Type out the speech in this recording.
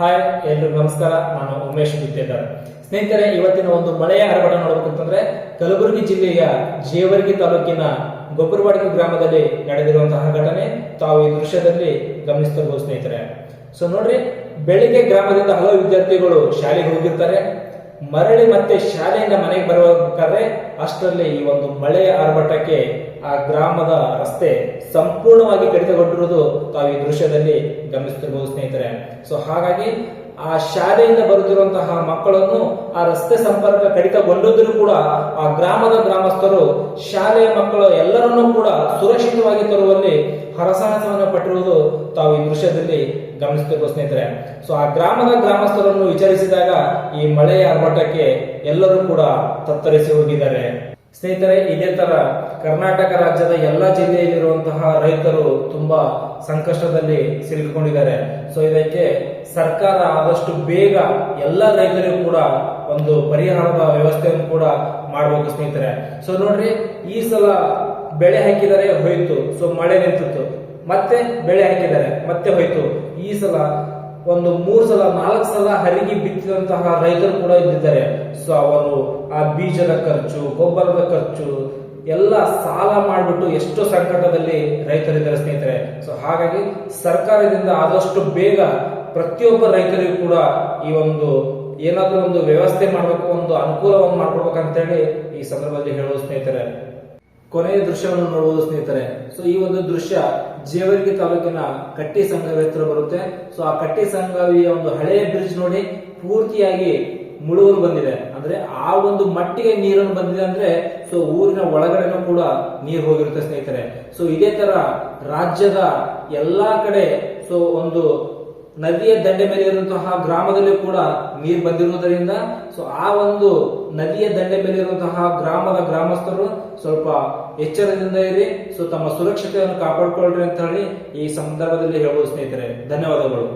Hi ಎಲ್ರಿಗೂ ನಮಸ್ಕಾರ. ನಾನು ಉಮೇಶ್ ಗುತ್ತೇದಾರ್ ಸ್ನೇಹಿತರೆ, ಇವತ್ತಿನ ಒಂದು ಮಳೆಯ ಆರ್ಭಟ ನೋಡಬೇಕಂತಂದ್ರೆ ಕಲಬುರಗಿ ಜಿಲ್ಲೆಯ ಜೇವರ್ಗಿ ತಾಲೂಕಿನ ಗೊಬ್ಬರವಾಡಿಕೆ ಗ್ರಾಮದಲ್ಲಿ ನಡೆದಿರುವಂತಹ ಘಟನೆ ತಾವು ಈ ದೃಶ್ಯದಲ್ಲಿ ಗಮನಿಸ್ತಿರ್ಬೋದು ಸ್ನೇಹಿತರೆ. ಸೊ ನೋಡ್ರಿ, ಬೆಳಿಗ್ಗೆ ಗ್ರಾಮದಿಂದ ಹಲವು ವಿದ್ಯಾರ್ಥಿಗಳು ಶಾಲೆಗೆ ಹೋಗಿರ್ತಾರೆ. ಮರಳಿ ಮತ್ತೆ ಶಾಲೆಯಿಂದ ಮನೆಗೆ ಬರಬೇಕಾದ್ರೆ ಅಷ್ಟರಲ್ಲಿ ಈ ಒಂದು ಮಳೆಯ ಆರ್ಭಟಕ್ಕೆ ಆ ಗ್ರಾಮದ ರಸ್ತೆ ಸಂಪೂರ್ಣವಾಗಿ ಕಡಿತಗೊಂಡಿರುವುದು ತಾವು ಈ ದೃಶ್ಯದಲ್ಲಿ ಗಮನಿಸುತ್ತಿರಬಹುದು ಸ್ನೇಹಿತರೆ. ಸೊ ಹಾಗಾಗಿ ಆ ಶಾಲೆಯಿಂದ ಬರುತ್ತಿರುವಂತಹ ಮಕ್ಕಳನ್ನು ಆ ರಸ್ತೆ ಸಂಪರ್ಕ ಕಡಿತಗೊಂಡಿದ್ದರೂ ಕೂಡ ಆ ಗ್ರಾಮದ ಗ್ರಾಮಸ್ಥರು ಶಾಲೆಯ ಮಕ್ಕಳು ಎಲ್ಲರನ್ನೂ ಕೂಡ ಸುರಕ್ಷಿತವಾಗಿ ತರುವಲ್ಲಿ ಹರಸಾಹಸವನ್ನು ಪಟ್ಟಿರುವುದು ತಾವು ಈ ದೃಶ್ಯದಲ್ಲಿ ಗಮನಿಸುತ್ತಿರುವ ಸ್ನೇಹಿತರೆ. ಸೊ ಆ ಗ್ರಾಮದ ಗ್ರಾಮಸ್ಥರನ್ನು ವಿಚಾರಿಸಿದಾಗ ಈ ಮಳೆಯ ಆರ್ಭಟಕ್ಕೆ ಎಲ್ಲರೂ ಕೂಡ ತತ್ತರಿಸಿ ಹೋಗಿದ್ದಾರೆ. ಸ್ನೇಹಿತರೆ, ಇದೇ ತರ ಕರ್ನಾಟಕ ರಾಜ್ಯದ ಎಲ್ಲ ಜಿಲ್ಲೆಯಲ್ಲಿರುವಂತಹ ರೈತರು ತುಂಬಾ ಸಂಕಷ್ಟದಲ್ಲಿ ಸಿಲುಕಿಕೊಂಡಿದ್ದಾರೆ. ಸೊ ಇದಕ್ಕೆ ಸರ್ಕಾರ ಆದಷ್ಟು ಬೇಗ ಎಲ್ಲ ರೈತರಿಗೂ ಕೂಡ ಒಂದು ಪರಿಹಾರದ ವ್ಯವಸ್ಥೆಯನ್ನು ಕೂಡ ಮಾಡಬೇಕು ಸ್ನೇಹಿತರೆ. ಸೊ ನೋಡ್ರಿ, ಈ ಸಲ ಬೆಳೆ ಹಾಕಿದರೆ ಹೋಯ್ತು. ಸೊ ಮಳೆ ನಿಂತಿತ್ತು. ಮತ್ತೆ ಬೆಳೆ ಹಾಕಿದ್ದಾರೆ ಮತ್ತೆ ಹೋಯ್ತು. ಈ ಸಲ ಒಂದು ಮೂರು ಸಲ, ನಾಲ್ಕು ಸಲ ಹರಿಗಿ ಬಿತ್ತಿದಂತಹ ರೈತರು ಕೂಡ ಇದ್ದಿದ್ದಾರೆ. ಸೊ ಅವರು ಆ ಬೀಜದ ಖರ್ಚು, ಗೊಬ್ಬರದ ಖರ್ಚು ಎಲ್ಲ ಸಾಲ ಮಾಡಿಬಿಟ್ಟು ಎಷ್ಟು ಸಂಕಟದಲ್ಲಿ ರೈತರಿದ್ದಾರೆ ಸ್ನೇಹಿತರೆ. ಸೊ ಹಾಗಾಗಿ ಸರ್ಕಾರದಿಂದ ಆದಷ್ಟು ಬೇಗ ಪ್ರತಿಯೊಬ್ಬ ರೈತರಿಗೂ ಕೂಡ ಈ ಒಂದು ಏನಾದರೂ ಒಂದು ವ್ಯವಸ್ಥೆ ಮಾಡಬೇಕು, ಒಂದು ಅನುಕೂಲವನ್ನು ಮಾಡ್ಕೊಡ್ಬೇಕಂತೇಳಿ ಈ ಸಂದರ್ಭದಲ್ಲಿ ಹೇಳೋದು ಸ್ನೇಹಿತರೆ. ಕೊನೆಯ ದೃಶ್ಯವನ್ನು ನೋಡುವುದು ಸ್ನೇಹಿತರೆ. ಸೊ ಈ ಒಂದು ದೃಶ್ಯ ಜೇವರ್ಗಿ ತಾಲೂಕಿನ ಕಟ್ಟಿ ಸಂಘವಿ ಹತ್ರ ಬರುತ್ತೆ. ಸೊ ಆ ಕಟ್ಟಿ ಸಂಘವಿಯ ಒಂದು ಹಳೆಯ ಬ್ರಿಡ್ಜ್ ನೋಡಿ, ಪೂರ್ತಿಯಾಗಿ ಮುಳುಗಲು ಬಂದಿದೆ. ಅಂದ್ರೆ ಆ ಒಂದು ಮಟ್ಟಿಗೆ ನೀರನ್ನು ಬಂದಿದೆ ಅಂದ್ರೆ ಸೊ ಊರಿನ ಒಳಗಡೆನೂ ಕೂಡ ನೀರು ಹೋಗಿರುತ್ತೆ ಸ್ನೇಹಿತರೆ. ಸೊ ಇದೇ ತರ ರಾಜ್ಯದ ಎಲ್ಲಾ ಕಡೆ ಸೊ ಒಂದು ನದಿಯ ದಂಡೆ ಮೇಲೆ ಇರುವಂತಹ ಗ್ರಾಮದಲ್ಲಿ ಕೂಡ ನೀರು ಬಂದಿರುವುದರಿಂದ ಸೊ ಆ ಒಂದು ನದಿಯ ದಂಡೆ ಮೇಲೆ ಇರುವಂತಹ ಗ್ರಾಮದ ಗ್ರಾಮಸ್ಥರು ಸ್ವಲ್ಪ ಎಚ್ಚರದಿಂದ ಇರಿ, ಸೊ ತಮ್ಮ ಸುರಕ್ಷತೆಯನ್ನು ಕಾಪಾಡಿಕೊಳ್ಳ್ರಿ ಅಂತ ಹೇಳಿ ಈ ಸಂದರ್ಭದಲ್ಲಿ ಹೇಳುವುದು ಸ್ನೇಹಿತರೆ. ಧನ್ಯವಾದಗಳು.